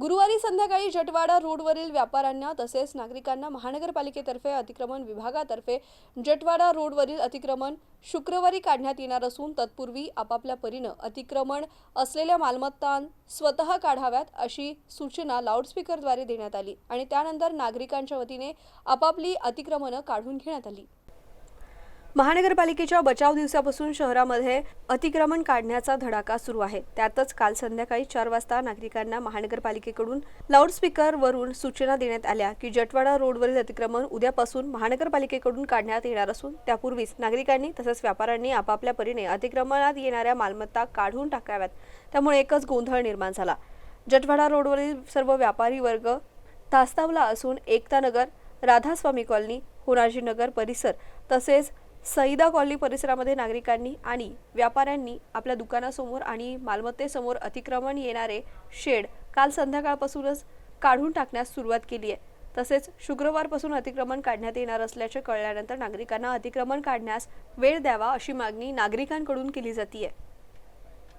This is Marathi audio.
गुरुवारी संध्याकाळी जटवाडा रोडवरील व्यापाऱ्यांना तसेच नागरिकांना महानगरपालिकेतर्फे अतिक्रमण विभागातर्फे जटवाडा रोडवरील अतिक्रमण शुक्रवारी काढण्यात येणार असून तत्पूर्वी आपापल्या परीनं अतिक्रमण असलेल्या मालमत्ता स्वतः काढाव्यात अशी सूचना लाऊडस्पीकरद्वारे देण्यात आली आणि त्यानंतर नागरिकांच्या वतीने आपापली अतिक्रमणं काढून घेण्यात आली. महानगरपालिकेच्या बचाव दिवसापासून शहरामध्ये अतिक्रमण काढण्याचा धडाका सुरू आहे. त्यातच काल संध्याकाळी चार वाजता नागरिकांना महानगरपालिकेकडून लाऊडस्पीकरवरून सूचना देण्यात आल्या की जटवाडा रोडवरील अतिक्रमण उद्यापासून महानगरपालिकेकडून काढण्यात येणार असून त्यापूर्वीच नागरिकांनी तसंच व्यापाऱ्यांनी आपापल्या परीने अतिक्रमणात येणाऱ्या मालमत्ता काढून टाकाव्यात. त्यामुळे एकच गोंधळ निर्माण झाला. जटवाडा रोडवरील सर्व व्यापारी वर्ग तास्तावला असून एकता नगर राधास्वामी कॉलनी होनाजी नगर परिसर तसेच सईदा कॉलनी परिसरामध्ये नागरिकांनी आणि व्यापाऱ्यांनी आपल्या दुकानासमोर आणि मालमत्तेसमोर अतिक्रमण येणारे शेड काल संध्याकाळपासूनच काढून टाकण्यास सुरुवात केली आहे. तसेच शुक्रवारपासून अतिक्रमण काढण्यात येणार असल्याचे कळल्यानंतर नागरिकांना अतिक्रमण काढण्यास वेळ द्यावा अशी मागणी नागरिकांकडून केली जाते